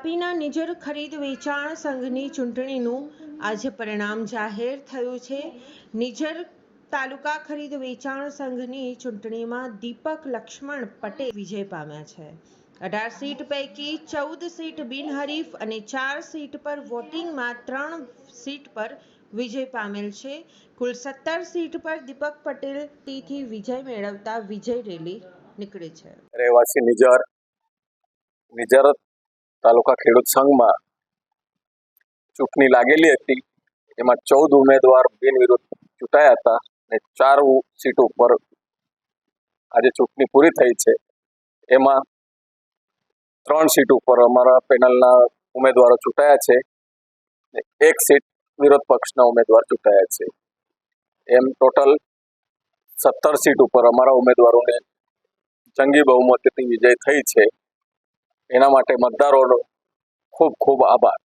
તાપીના નિજર ખરીદ વેચાણ સંઘની ચૂંટણીનું આજે પરિણામ જાહેર થયું છે. નિજર તાલુકા ખરીદ વેચાણ સંઘની ચૂંટણીમાં દીપક લક્ષ્મણ પટેલ વિજય પામ્યા છે. અઢાર સીટ પૈકી ચૌદ સીટ બિનહરીફ અને ચાર સીટ પર વોટિંગમાં ત્રણ સીટ પર વિજય પામેલ છે. કુલ સત્તર સીટ પર દીપક પટેલ તેથી વિજય મેળવતા વિજય રેલી નીકળી છે. રહેવાસી નિજર નિજર તાલુકા ખેડૂત સંઘમાં ચૂંટણી લાગેલી હતી. એમાં ચૌદ ઉમેદવાર બિનવિરોધ ચૂંટાયા હતા અને ચાર સીટ ઉપર આજે ચૂંટણી પૂરી થઈ છે. એમાં ત્રણ સીટ ઉપર અમારા પેનલના ઉમેદવારો ચૂંટાયા છે. ને એક સીટ વિરોધ પક્ષના ઉમેદવાર ચૂંટાયા છે. એમ ટોટલ સત્તર સીટ ઉપર અમારા ઉમેદવારોને જંગી બહુમતીથી વિજય થઈ છે. એના માટે મતદારોનો ખૂબ ખૂબ આભાર.